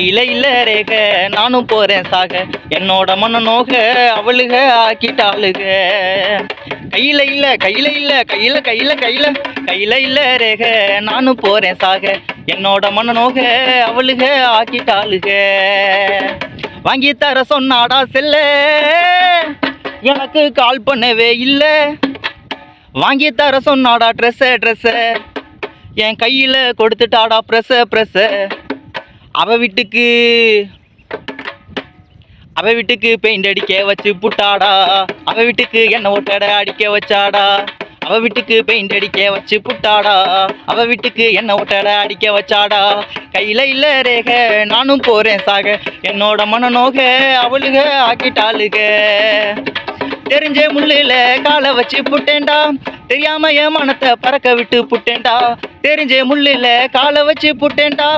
இலை இல்ல ரேக நானும் போறேன் சாக. என்னோட மன நோக அவளுக ஆக்கிட்டாளுக கையில இல்ல கையில இல்ல கையில கையில கையில. கையில இல்ல ரேக நானும் போறேன் சாக. என்னோட மன நோக அவளுக ஆக்கிட்டாளுக வாங்கி தர சொன்னாடா செல்ல. எனக்கு கால் பண்ணவே இல்லை. வாங்கி தர சொன்னாடா ட்ரெஸ்ஸ ட்ரெஸ்ஸ என் கையில் கொடுத்துட்டாடா ப்ரெஸ்ஸ ப்ரெஸ்ஸ அவ வீட்டுக்கு அவ வீட்டுக்கு பெயிண்ட் அடிக்க வச்சு புட்டாடா. அவ வீட்டுக்கு எண்ணெய் ஓட்டடை அடிக்க வச்சாடா. அவ வீட்டுக்கு பெயிண்ட் அடிக்க வச்சு புட்டாடா. அவ வீட்டுக்கு எண்ணெய் ஓட்டடை அடிக்க வச்சாடா. கையில இல்ல ரேக நானும் போறேன் சாக. என்னோட மனநோக அவளுக ஆக்கிட்டாளுக. தெரிஞ்ச முள்ளில காலை வச்சு புட்டேன்டா. தெரியாம என் மனத்தை பறக்க விட்டு புட்டேன்டா. தெரிஞ்ச முள்ளில காலை வச்சு புட்டேன்டா.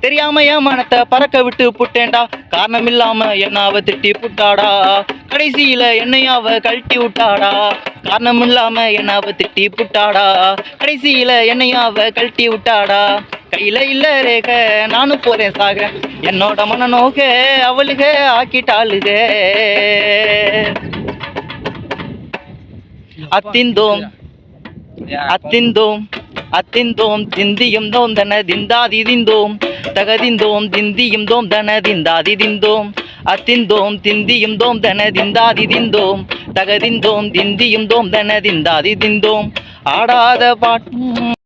தெரியாம என் மனத்தை பறக்க விட்டு புட்டேன்டா. காரணம் இல்லாம என்னாவ திட்டி புட்டாடா. கடைசியில என்னையாவ கழட்டி விட்டாடா. காரணம் இல்லாம என்னாவ திட்டி புட்டாடா. கடைசியில என்னையாவ கழட்டி விட்டாடா. கையில இல்ல ரேக நானும் போறேன் சாக என்னோட மனநோக அவளுக ஆக்கிட்டாளுக. அத்திந்தோம். அத்திந்தோம் அத்திந்தோம் திந்தியும் தோம் தன திந்தாதி திந்தோம் தகதிந்தோம் திந்தியும் தோம் தன திந்தாதி திந்தோம். அத்திந்தோம் திந்தியும் தோம் தன திந்தாதி திந்தோம் தகதிந்தோம் திந்தியும் தோம் தன திந்தாதி திந்தோம். ஆடாத பாட்டும்